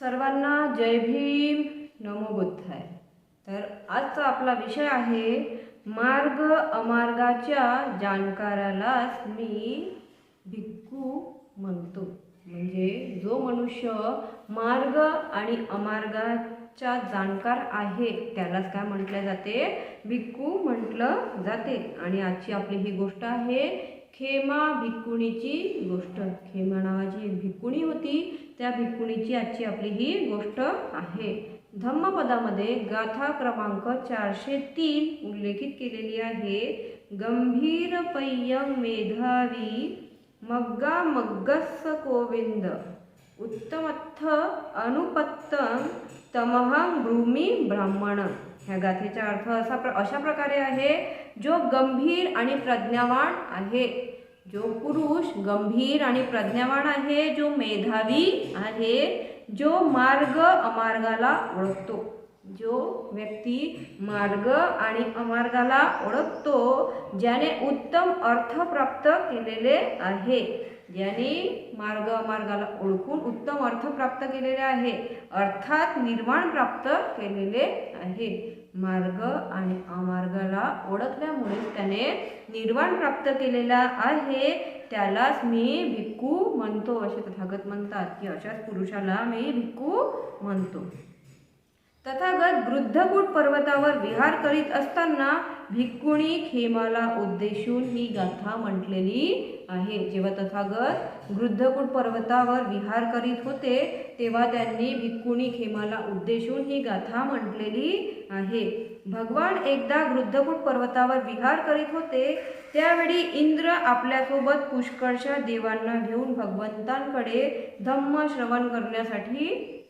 सर्वांना जय भीम. नमो बुद्धाय. तर आजचा आपला विषय आहे मार्ग अमार्गाच्या जाणकारालाच मी भिक्खू म्हणतो. म्हणजे जो मनुष्य मार्ग आणि अमार्गाच्या जाणकार आहे त्यालाच काय म्हटले जाते? भिक्खू म्हटलं जाते. आणि आजची आपली ही गोष्ट आहे खेमा भिक्कुणीची गोष्ट. खेमा नावाची एक भिक्कुणी होती. त्या भिक्कुणीची आजची आपली ही गोष्ट आहे. धम्मपदामध्ये गाथा क्रमांक चारशे तीन उल्लेखित केलेली आहे. गंभीर पय्यम मेधावी मग्गा मग्गस कोविंद. उत्तमत्थ अनुपत्तम तमहं भूमी ब्राह्मण. ह्या गाथेचा अर्थ असा प्र अशा प्रकारे आहे जो गंभीर आणि प्रज्ञावान आहे. जो पुरुष गंभीर आणि प्रज्ञावान आहे जो मेधावी आहे जो मार्ग अमार्गाला ओळखतो. जो व्यक्ती मार्ग आणि अमार्गाला ओळखतो ज्याने उत्तम अर्थ प्राप्त केलेले आहे. ज्याने मार्ग अमार्गाला ओळखून उत्तम अर्थ प्राप्त केलेले आहे अर्थात निर्माण प्राप्त केलेले आहे. मार्ग आणि अमार्गाला ओळखल्यामुळे त्याने निर्वाण प्राप्त केलेला आहे. त्यालाच मी भिक्खू म्हणतो असे तथागत म्हणतात की अशाच पुरुषाला मी भिक्खू म्हणतो. तथागत वृद्धकूट पर्वतावर विहार करीत असताना भिक्कुणी खेमाला उद्देशून ही गाथा म्हटलेली आहे. जेव्हा तथागत वृद्धकूट पर्वतावर विहार करीत होते तेव्हा त्यांनी भिक्कुणी खेमाला उद्देशून ही गाथा म्हटलेली आहे. भगवान एकदा वृद्धकूट पर्वतावर विहार करीत होते त्यावेळी इंद्र आपल्यासोबत पुष्कळशा देवांना घेऊन भगवंतांकडे धम्म श्रवण करण्यासाठी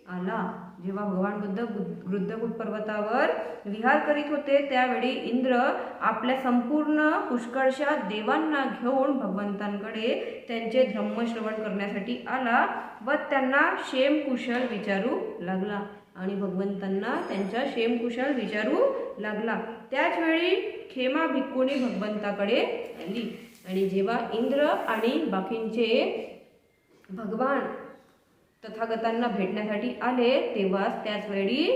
आला. जेव्हा भगवान बुद्ध वृद्धकूट पर्वतावर विहार करीत होते त्यावेळी इंद्र आपल्या संपूर्ण पुष्कळशा देवांना घेऊन भगवंतांकडे त्यांचे धम्मश्रवण करण्यासाठी आला व त्यांना शेमकुशल विचारू लागला. आणि भगवंतांना त्यांच्या शेमकुशल विचारू लागला. त्याचवेळी खेमा भिक्कूने भगवंताकडे आली. आणि जेव्हा इंद्र आणि बाकींचे भगवान तथागतांना भेटण्यासाठी आले तेव्हाच त्याच वेळी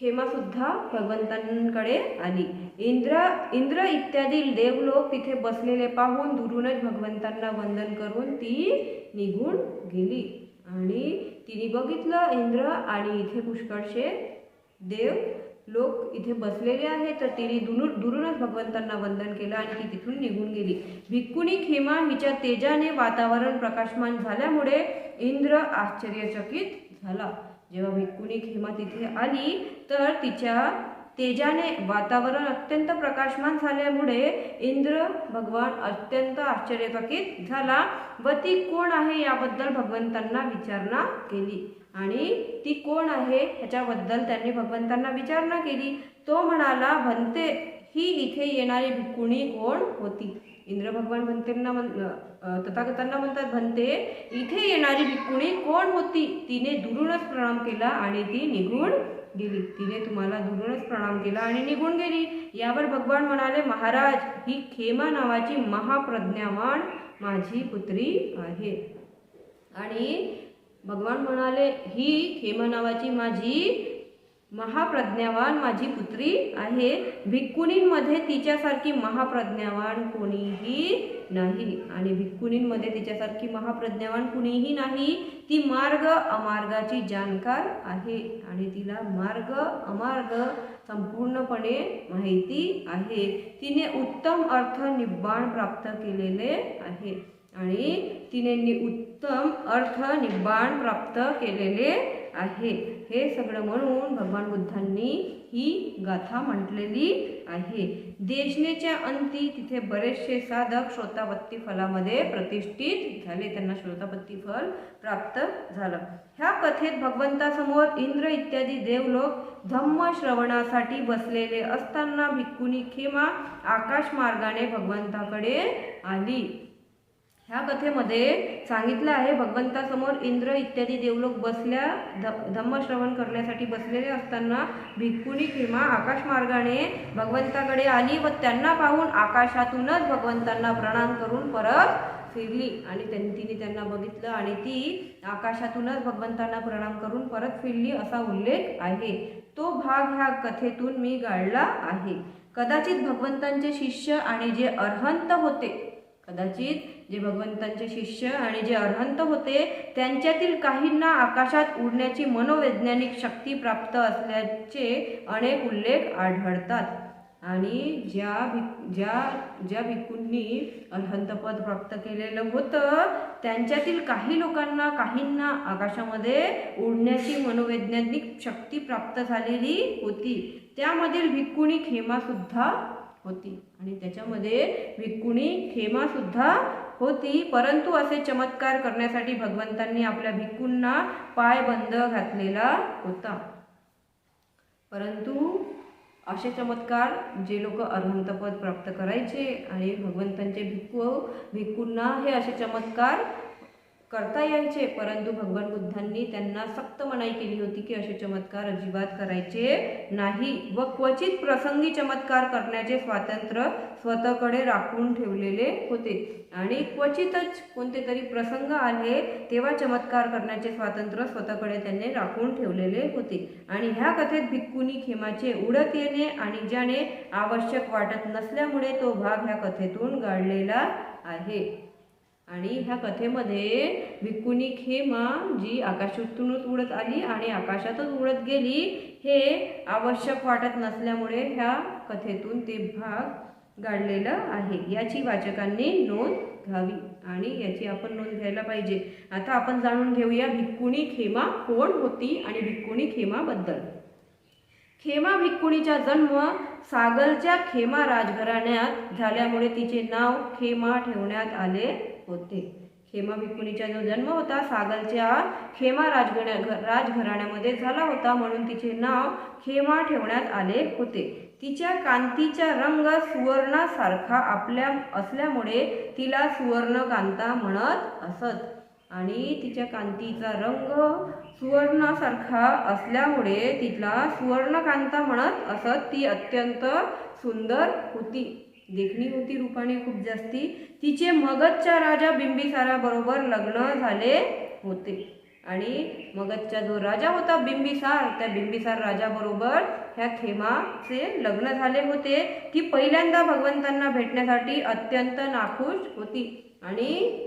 खेमासुद्धा भगवंतांकडे आली. इंद्र इंद्र इत्यादी देवलोक तिथे बसलेले पाहून दुरूनच भगवंतांना वंदन करून ती निघून गेली. आणि तिने बघितलं इंद्र आणि इथे पुष्कळशे देव लोक इथे बसलेले आहेत तर तिने दुरून दुरूनच भगवंतांना वंदन केलं आणि ती तिथून निघून गेली. भिक्कुनी खेमा हिच्या तेजाने वातावरण प्रकाशमान झाल्यामुळे इंद्र आश्चर्यचकित झाला. जेव्हा भिक्कुनी खेमा तिथे आली तर तिच्या तेजाने वातावरण अत्यंत प्रकाशमान झाल्यामुळे इंद्र भगवान अत्यंत आश्चर्यचकित झाला व ती कोण आहे याबद्दल भगवंतांना विचारणा केली. आणि ती कोण आहे ह्याच्याबद्दल त्यांनी भगवंतांना विचारणा केली. तो म्हणाला भंते ही इथे येणारी भिकुणी कोण होती? इंद्र भगवान भंतेंना म्हण तथागतांना म्हणतात भंते इथे येणारी भिक्कुणी कोण होती? तिने दुरूनच प्रणाम केला आणि ती निघून गेली. तिने तुम्हाला दुरूनच प्रणाम केला आणि निघून गेली. यावर भगवान म्हणाले महाराज ही खेमा नावाची महाप्रज्ञावान माझी पुत्री आहे. आणि भगवान म्हणाले ही खेम नावाची माझी महाप्रज्ञावान माझी पुत्री आहे. भिक्कुनींमध्ये तिच्यासारखी महाप्रज्ञावान कोणीही नाही. आणि भिक्कुनींमध्ये तिच्यासारखी महाप्रज्ञावान कुणीही नाही. ती मार्ग अमार्गाची जाणकार आहे. आणि तिला मार्ग अमार्ग संपूर्णपणे माहिती आहे. तिने उत्तम अर्थ निब्बाण प्राप्त केलेले आहे. आणि तिने नि उत्तम अर्थ निब्बाण प्राप्त केलेले आहे. हे सगळं म्हणून भगवान बुद्धांनी ही गाथा म्हटलेली आहे. देशनेच्या अंती तिथे बरेचसे साधक श्रोतापत्ती फलामध्ये प्रतिष्ठित झाले. त्यांना श्रोतापत्ती फल प्राप्त झालं. ह्या कथेत भगवंतासमोर इंद्र इत्यादी देवलोक धम्म श्रवणासाठी बसलेले असताना भिक्कुनी खेमा आकाश मार्गाने भगवंताकडे आली. ह्या कथेमध्ये सांगितलं आहे भगवंतासमोर इंद्र इत्यादी देवलोक बसल्या ध धम्मश्रवण करण्यासाठी बसलेले असताना भिक्खुनी किंवा आकाशमार्गाने भगवंताकडे आली व त्यांना पाहून आकाशातूनच भगवंतांना प्रणाम करून परत फिरली. आणि त्यां तिने त्यांना बघितलं आणि ती आकाशातूनच भगवंतांना प्रणाम करून परत फिरली असा उल्लेख आहे. तो भाग ह्या कथेतून मी गाळला आहे. कदाचित भगवंतांचे शिष्य आणि जे अर्हंत होते कदाचित जे भगवंतांचे शिष्य आणि जे अर्हंत होते त्यांच्यातील काहींना आकाशात उडण्याची मनोवैज्ञानिक शक्ती प्राप्त असल्याचे अनेक उल्लेख आढळतात. आणि ज्या भिक ज्या ज्या भिकूंनी अर्हंतपद प्राप्त केलेलं होतं त्यांच्यातील काही लोकांना काहींना आकाशामध्ये उडण्याची मनोवैज्ञानिक शक्ती प्राप्त झालेली होती. त्यामधील भिक्कुणी खेमासुद्धा होती. आणि त्याच्यामध्ये भिक्खुणी खेमासुद्धा होती. परंतु असे चमत्कार करण्यासाठी भगवंतांनी आपल्या भिक्कूंना पाय बंद घातलेला होता. परंतु असे चमत्कार जे लोक अर्हंतपद प्राप्त करायचे आणि भगवंतांचे भिक्खू भिक्खूंना हे असे चमत्कार करता यायचे परंतु भगवान बुद्धांनी त्यांना सक्त मनाई केली होती की असे चमत्कार अजिबात करायचे नाही व क्वचित प्रसंगी चमत्कार करण्याचे स्वातंत्र्य स्वतःकडे राखून ठेवलेले होते. आणि क्वचितच कोणते तरी प्रसंग आले तेव्हा चमत्कार करण्याचे स्वातंत्र्य स्वतःकडे त्यांनी राखून ठेवलेले होते. आणि ह्या कथेत भिक्कुनी खेमाचे उडत येणे आणि ज्याने आवश्यक वाटत नसल्यामुळे तो भाग ह्या कथेतून गाळलेला आहे. आणि ह्या कथेमध्ये भिक्कुनी खेमा जी आकाशातूनच उडत आली आणि आकाशातच उडत गेली हे आवश्यक वाटत नसल्यामुळे ह्या कथेतून ते भाग गाडलेलं आहे. याची वाचकांनी नोंद घ्यावी आणि याची आपण नोंद घ्यायला पाहिजे. आता आपण जाणून घेऊया भिक्कुणी खेमा कोण होती आणि भिक्कुणी खेमाबद्दल. खेमा भिक्कुणीचा जन्म सागरच्या खेमा राजघराण्यात झाल्यामुळे तिचे नाव खेमा ठेवण्यात आले होते. खेमा भिक्खुणीचा जो जन्म होता सागलच्या खेमा राजघण्या राजघराण्यामध्ये झाला होता म्हणून तिचे नाव खेमा ठेवण्यात आले होते. तिच्या कांतीचा रंग सुवर्णासारखा आपल्या असल्यामुळे तिला सुवर्णकांता म्हणत असत. आणि तिच्या कांतीचा रंग सुवर्णासारखा असल्यामुळे तिला सुवर्णकांता म्हणत असत. ती अत्यंत सुंदर होती. देखणी होती रूपाने खूप जास्ती. तिचे मगधच्या राजा बिंबिसाराबरोबर लग्न झाले होते. आणि मगधचा जो राजा होता बिंबिसार त्या बिंबिसार राजाबरोबर ह्या खेमाचे लग्न झाले होते ती पहिल्यांदा भगवंतांना भेटण्यासाठी अत्यंत नाखुश होती. आणि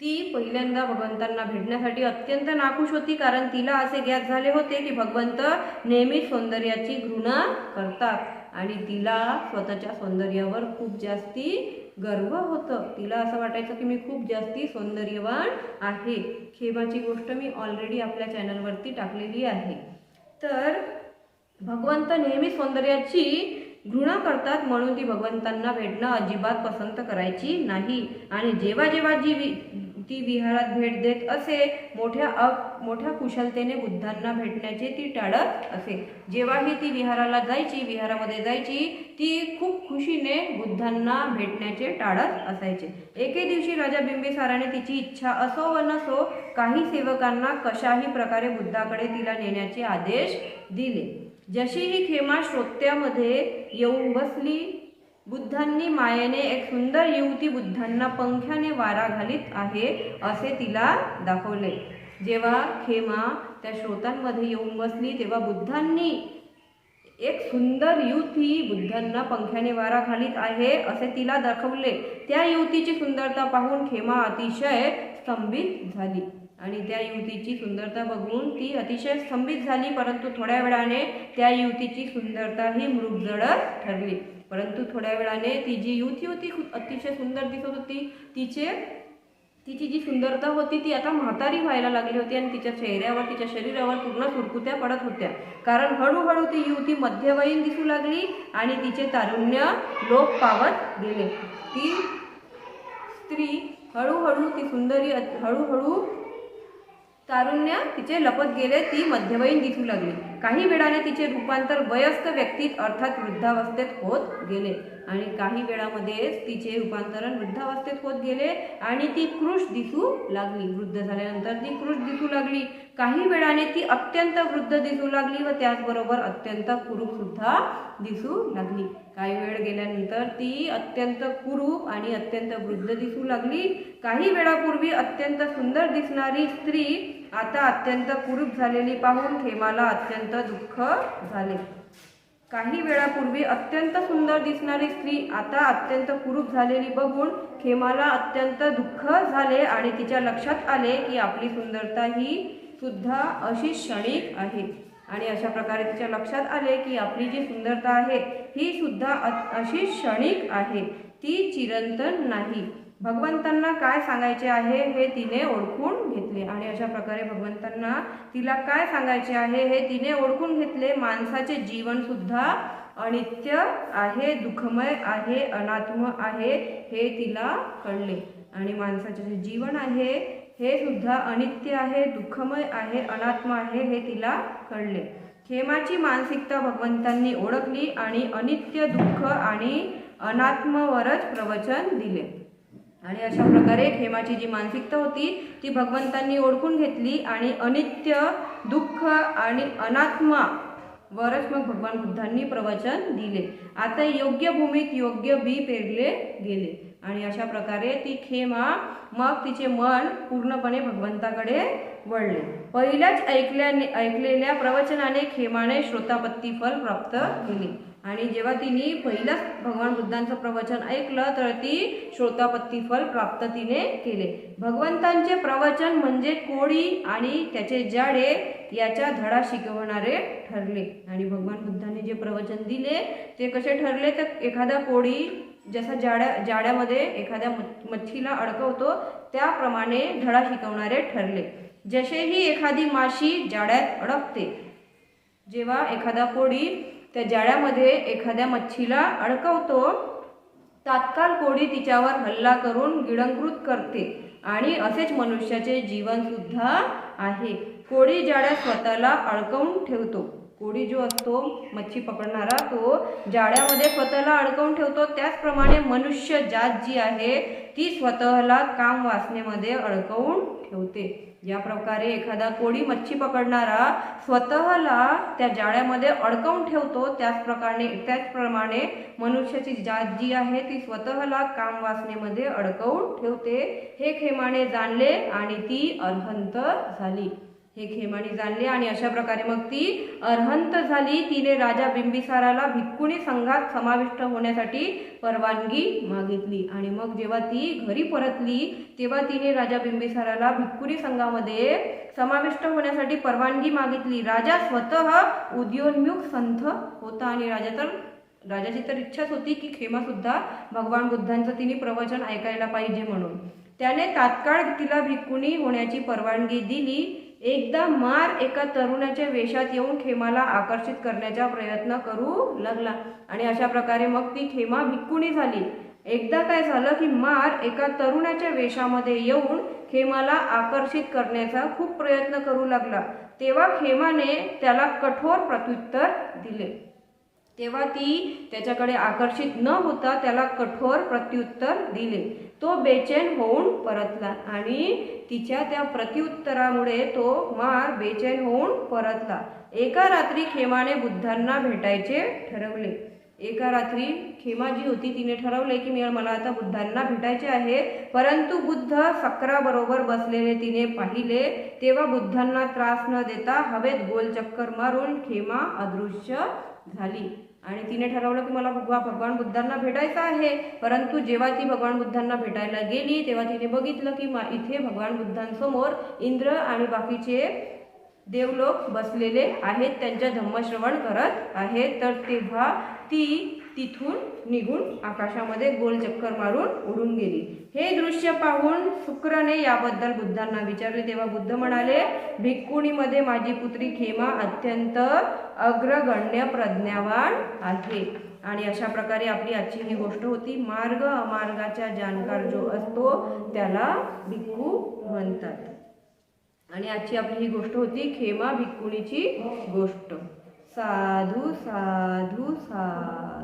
ती पहिल्यांदा भगवंतांना भेटण्यासाठी अत्यंत नाखुश होती कारण तिला असे ज्ञात झाले होते की भगवंत नेहमी सौंदर्याची घृणा करतात. आणि तिला स्वतःच्या सौंदर्यावर खूप जास्ती गर्व होतं. तिला असं वाटायचं की मी खूप जास्ती सौंदर्यवान आहे. खेमाची गोष्ट मी ऑलरेडी आपल्या चॅनलवरती टाकलेली आहे. तर भगवंत नेहमी सौंदर्याची घृणा करतात म्हणून ती भगवंतांना भेटणं अजिबात पसंत करायची नाही. आणि जेव्हा जेव्हा जी ती विहारात भेट देत असे मोठ्या अ मोठ्या कुशलतेने बुद्धांना भेटण्याचे ती टाळत असे. जेव्हाही ती विहाराला जायची विहारामध्ये जायची ती खूप खुशीने बुद्धांना भेटण्याचे टाळत असायचे. एके दिवशी राजा बिंबिसाराने तिची इच्छा असो व नसो काही सेवकांना कशाही प्रकारे बुद्धाकडे तिला नेण्याचे आदेश दिले. जशी ही खेमा श्रोत्यामध्ये येऊन बसली बुद्धांनी मायेने एक सुंदर युवती बुद्धांना पंख्याने वारा घालीत आहे असे तिला दाखवले. जेव्हा खेमा त्या श्रोतांमध्ये येऊन बसली तेव्हा बुद्धांनी एक सुंदर युवती बुद्धांना पंख्याने वारा घालीत आहे असे तिला दाखवले. त्या युवतीची सुंदरता पाहून खेमा अतिशय स्तंभित झाली. आणि त्या युवतीची सुंदरता बघून ती अतिशय स्तंभित झाली परंतु थोड्या वेळाने त्या युवतीची सुंदरता ही मृगजळत ठरली. परंतु थोड्या वेळाने ती जी युवती होती अतिशय सुंदर दिसत होती तिचे तिची जी सुंदरता होती ती आता म्हातारी व्हायला लागली होती आणि तिच्या चेहऱ्यावर तिच्या शरीरावर पूर्ण सुरकुत्या पडत होत्या. कारण हळूहळू ती युवती मध्यवयीन दिसू लागली आणि तिचे तारुण्य लोप पावत गेले. ती स्त्री हळूहळू ती सुंदरी हळूहळू तारुण्य तिचे लपत गेले ती मध्यवयीन दिसू लागली. काही वेळाने तिचे रूपांतर वयस्क व्यक्तीत अर्थात वृद्धावस्थेत होत गेले. आणि काही वेळामध्येच तिचे रूपांतरण वृद्धावस्थेत होत गेले आणि ती कृष दिसू लागली. वृद्ध झाल्यानंतर ती कृष दिसू लागली. काही वेळाने ती अत्यंत वृद्ध दिसू लागली व त्याचबरोबर अत्यंत कुरूप सुद्धा दिसू लागली. काही वेळ गेल्यानंतर ती अत्यंत कुरूप आणि अत्यंत वृद्ध दिसू लागली. काही वेळापूर्वी अत्यंत सुंदर दिसणारी स्त्री आता अत्यंत कुरूप झालेली पाहून खेमाला अत्यंत दुःख झाले. काही वेळापूर्वी अत्यंत सुंदर दिसणारी स्त्री आता अत्यंत कुरूप झालेली बघून खेमाला अत्यंत दुःख झाले आणि तिच्या लक्षात आले की आपली सुंदरता ही सुद्धा अशी क्षणिक आहे. आणि अशा प्रकारे तिच्या लक्षात आले की आपली जी सुंदरता आहे ही सुद्धा अशी क्षणिक आहे. ती चिरंतन नाही. भगवंतांना काय सांगायचे आहे हे तिने ओळखून घेतले. आणि अशा प्रकारे भगवंतांना तिला काय सांगायचे आहे हे तिने ओळखून घेतले. माणसाचे जीवन सुद्धा अनित्य आहे दुःखमय आहे अनात्म आहे हे तिला कळले. आणि माणसाचे जे जीवन आहे हे सुद्धा अनित्य आहे दुःखमय आहे अनात्म आहे हे तिला कळले. खेमाची मानसिकता भगवंतांनी ओळखली आणि अनित्य दुःख आणि अनात्मवरच प्रवचन दिले. आणि अशा प्रकारे खेमाची जी मानसिकता होती ती भगवंतांनी ओळखून घेतली आणि अनित्य दुःख आणि अनात्मा वरच मग भगवान बुद्धांनी प्रवचन दिले. आता योग्य भूमीत योग्य बी पेरले गेले. आणि अशा प्रकारे ती खेमा मग तिचे मन पूर्णपणे भगवंताकडे वळले. पहिल्याच ऐकल्याने ऐकलेल्या प्रवचनाने खेमाने श्रोतापत्ती फल प्राप्त केले. आणि जेव्हा तिने पहिलंच भगवान बुद्धांचं प्रवचन ऐकलं तर ती श्रोतापत्ती फल प्राप्त तिने केले. भगवंतांचे प्रवचन म्हणजे कोळी आणि त्याचे जाडे याच्या धडा शिकवणारे ठरले. आणि भगवान बुद्धांनी जे प्रवचन दिले ते कसे ठरले? तर एखादा कोळी जसा जाड्या जाड्यामध्ये एखाद्या मच्छीला अडकवतो त्याप्रमाणे धडा शिकवणारे ठरले. जसेही एखादी माशी जाड्यात अडकते जेव्हा एखादा कोळी त्या जाळ्यामध्ये एखाद्या मच्छीला अडकवतो तात्काळ कोडी तिच्यावर हल्ला करून गिळंकृत करते. आणि असेच मनुष्याचे जीवनसुद्धा आहे. कोडी जाळ्या स्वतःला अडकवून ठेवतो. कोडी जो असतो मच्छी पकडणारा तो जाळ्यामध्ये स्वतःला अडकवून ठेवतो त्याचप्रमाणे मनुष्य जात जी आहे ती स्वतःला काम वासनेमध्ये अडकवून ठेवते. या प्रकारे एखादा कोळी मच्छी पकडणारा स्वतःला त्या जाळ्यामध्ये अडकवून ठेवतो त्याच प्रकारे त्याचप्रमाणे मनुष्याची जात जी आहे ती स्वतःला काम वासनेमध्ये अडकवून ठेवते. हे खेमाने जाणले आणि ती अर्हंत झाली. हे खेमाने जाणले आणि अशा प्रकारे मग ती अर्हंत झाली. तिने राजा बिंबिसाराला भिक्कुणी संघात समाविष्ट होण्यासाठी परवानगी मागितली. आणि मग जेव्हा ती घरी परतली तेव्हा तिने राजा बिंबिसाराला भिक्कुणी संघामध्ये समाविष्ट होण्यासाठी परवानगी मागितली. राजा स्वतः उद्योन्मुख संथ होता आणि राजा तर राजाची तर इच्छाच होती की खेमासुद्धा भगवान बुद्धांचं तिने प्रवचन ऐकायला पाहिजे म्हणून. त्याने तात्काळ तिला भिक्कुणी होण्याची परवानगी दिली. एकदा मार एका तरुणाच्या वेशात येऊन खेमाला आकर्षित करण्याचा प्रयत्न करू लागला. आणि अशा प्रकारे मग ती खेमा भिक्कुणी झाली. एकदा काय झालं की मार एका तरुणाच्या वेशामध्ये येऊन खेमाला आकर्षित करण्याचा खूप प्रयत्न करू लागला. तेव्हा खेमाने त्याला कठोर प्रत्युत्तर दिले. तेव्हा ती त्याच्याकडे आकर्षित न होता त्याला कठोर प्रत्युत्तर दिले. तो बेचैन होऊन परतला आणि तिच्या त्या प्रत्युत्तरामुळे तो मार बेचैन होऊन परतला. एका रात्री खेमाने बुद्धांना भेटायचे ठरवले. एका रात्री खेमा जी होती तिने ठरवले की मी मला आता बुद्धांना भेटायचे आहे. परंतु बुद्ध सक्राबरोबर बसलेले तिने पाहिले. तेव्हा बुद्धांना त्रास न देता हवेत गोल चक्कर मारून खेमा अदृश्य झाली. आणि तिने ठरवलं की मला भगवा भगवान बुद्धांना भेटायचं आहे. परंतु जेव्हा ती भगवान बुद्धांना भेटायला गेली तेव्हा तिने बघितलं की मा इथे भगवान बुद्धांसमोर इंद्र आणि बाकीचे देवलोक बसलेले आहेत त्यांच्या धम्मश्रवण करत आहेत. तर तेव्हा ती तिथून निघून आकाशामध्ये गोल चक्कर मारून उडून गेली. हे दृश्य पाहून शुक्रने याबद्दल बुद्धांना विचारले. तेव्हा बुद्ध म्हणाले भिक्कुणीमध्ये माझी पुत्री खेमा अत्यंत अग्रगण्य प्रज्ञावान आहे. आणि अशा प्रकारे आपली आजची ही गोष्ट होती. मार्ग अमार्गाचा जाणकार जो असतो त्याला भिक्खू म्हणतात. आणि आजची आपली ही गोष्ट होती खेमा भिक्कुणीची गोष्ट. साधू साधू साधू